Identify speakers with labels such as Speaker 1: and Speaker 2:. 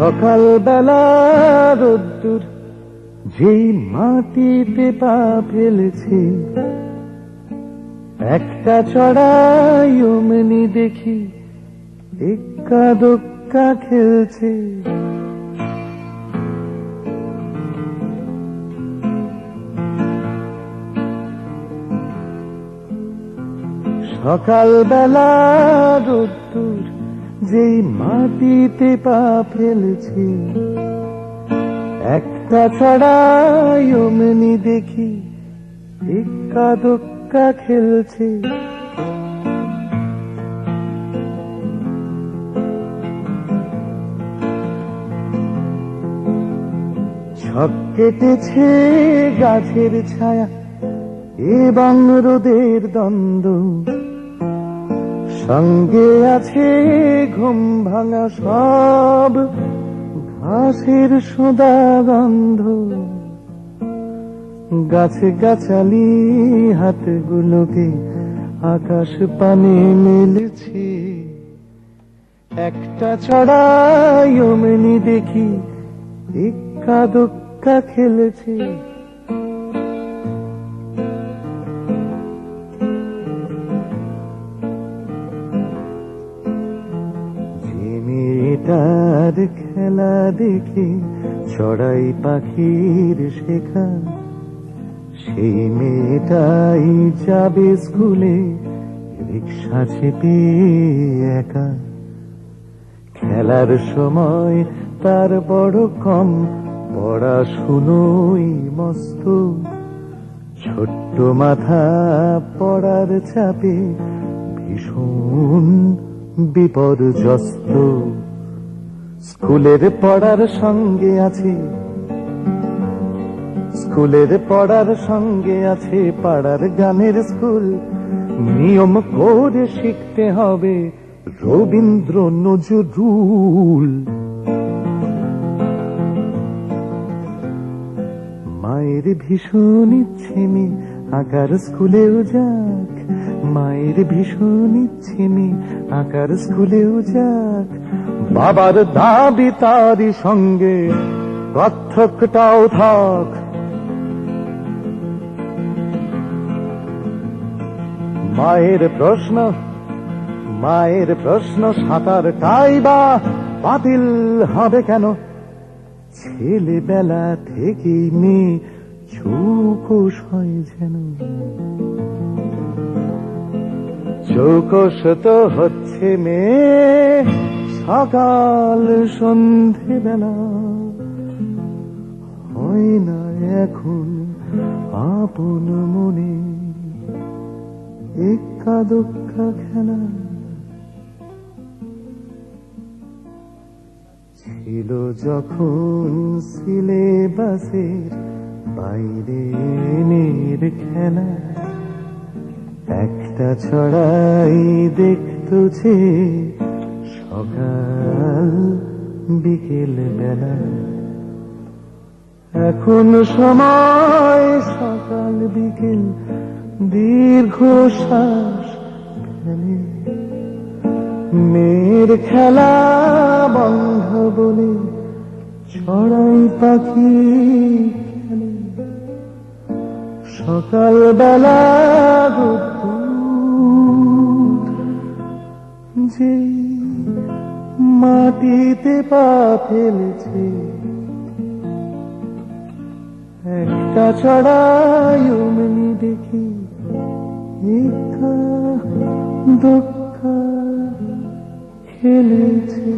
Speaker 1: সকাল বেলা রোদ্দুর, যেই মাটিতে পা ফেলেছে, একটা চড়াই অমনি দেখি এক্কা দোক্কা খেলছে। সকাল বেলা রোদ্দুর যেই মাটিতে পা ফেলেছে, একটা ছড়াই দেখি এক্কা দোক্কা খেলছে। ছক কেটেছে গাছের ছায়া এবং রোদের দ্বন্দ্ব। সঙ্গে আছে ঘুম ভাঙা সব, ঘাসের সোদা গন্ধ। গাছে গাছালি হাতগুলোকে আকাশ পানে মেলেছে। একটা ছড়াই অমনি দেখি এক্কা দোক্কা খেলেছে। মেয়েটার খেলা দেখে চড়াই পাখির শেখা। সেই মেয়েটাই যাবে স্কুলে, রিক্সা চেপে একা। খেলার সময় তার বড় কম, পড়াশুনোই মস্ত। ছোট্ট মাথা পড়ার চাপে ভীষণ বিপর্যস্ত। স্কুলের পড়ার সঙ্গে আছে। স্কুলের পড়ার সঙ্গে আছে, পাড়ার গানের স্কুল। নিয়ম করে শিখতে হবে রবীন্দ্র নজরুল। মায়ের ভীষণ ইচ্ছে মেয়ে আঁকার স্কুলেও যাক, মায়ের ভীষণ ইচ্ছে মেয়ে আঁকার স্কুলেও যাক। বাবার দাবি তারই সঙ্গে কত্থকটাও থাক। মায়ের প্রশ্ন মায়ের প্রশ্ন সাঁতারটাই বা বাতিল হবে কেন? ছেলেবেলা থেকেই মেয়ে চৌকস হয় যেন। চৌকস তো হচ্ছে মেয়ে। সকাল সন্ধে বেলা। হয় না এখন আপন মনে একা দোক্কা খেলা। ছিল যখন সিলেবাসের বাইরে নের খেলা, একটা ছড়াই দেখতো যে সকাল, বিকেল বেলা। এখন সময় সকাল, বিকেল দীর্ঘ শ্বাস মেয়ের খেলা বন্ধ বলে ছড়াই পাখি খেলে। সকাল বেলা যে মাটিতে পা ফেলেছে। একটা ছড়াই অমনি দেখি দুঃখ খেলেছে।